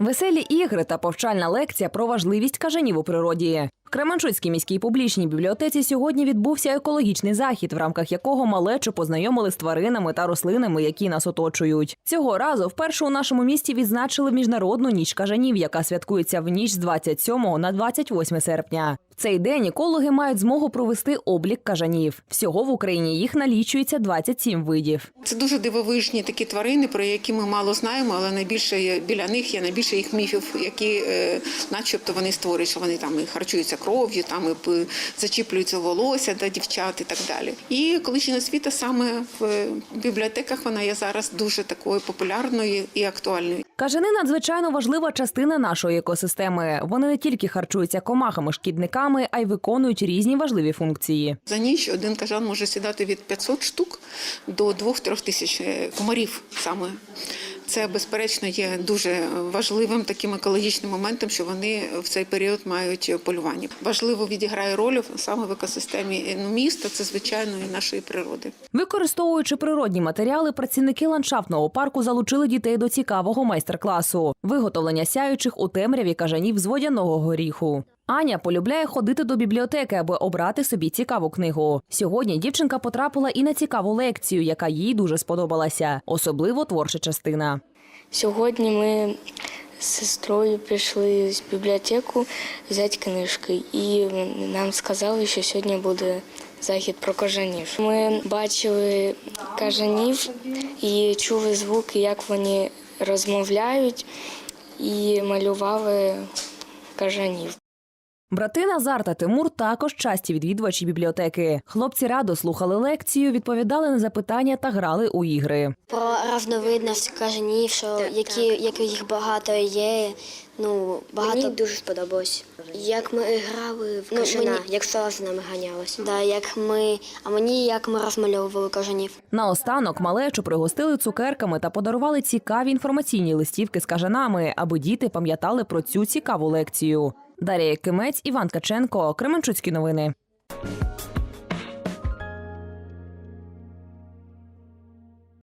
Веселі ігри та повчальна лекція про важливість кажанів у природі. Кременчуцькій міській публічній бібліотеці сьогодні відбувся екологічний захід, в рамках якого малечу познайомили з тваринами та рослинами, які нас оточують. Цього разу вперше у нашому місті відзначили міжнародну ніч кажанів, яка святкується в ніч з 27 на 28 серпня. В цей день екологи мають змогу провести облік кажанів. Всього в Україні їх налічується 27 видів. Це дуже дивовижні такі тварини, про які ми мало знаємо, але найбільше біля них є найбільше їх міфів, які, е, начебто, вони створюють, що вони там і харчуються кров'ю, там і зачіплюються волосся до дівчат і так далі. І екологічна освіта саме в е, бібліотеках вона є зараз дуже такою популярною і актуальною. Кажани надзвичайно важлива частина нашої екосистеми. Вони не тільки харчуються комахами, шкідниками, а й виконують різні важливі функції. За ніч один кажан може сідати від 500 штук до 2-3 тисяч е, комарів саме. Це, безперечно, є дуже важливим таким екологічним моментом, що вони в цей період мають полювання. Важливо відіграє роль саме в екосистемі ну, міста, це звичайно і нашої природи. Використовуючи природні матеріали, працівники ландшафтного парку залучили дітей до цікавого майстер-класу виготовлення сяючих у темряві кажанів з водяного горіху. Аня полюбляє ходити до бібліотеки, аби обрати собі цікаву книгу. Сьогодні дівчинка потрапила і на цікаву лекцію, яка їй дуже сподобалася, особливо творча частина. Сьогодні ми з сестрою прийшли в бібліотеку взяти книжки, і нам сказали, що сьогодні буде захід про кажанів. Ми бачили кажанів і чули звуки, як вони розмовляють, і малювали кажанів. Брати Назар та Тимур також часті відвідувачі бібліотеки. Хлопці радо слухали лекцію, відповідали на запитання та грали у ігри. Про різновидність кажанів, що які, як їх багато є. Ну, багато Мені дуже сподобалось. Як ми грали в Ну, кажана, мені- як сова за нами ганялась. да, як ми, а мені як ми розмальовували кажанів. Наостанок малечу пригостили цукерками та подарували цікаві інформаційні листівки з кажанами, аби діти пам'ятали про цю цікаву лекцію. Дар'я Кимець, Іван Каченко, Кременчуцькі новини.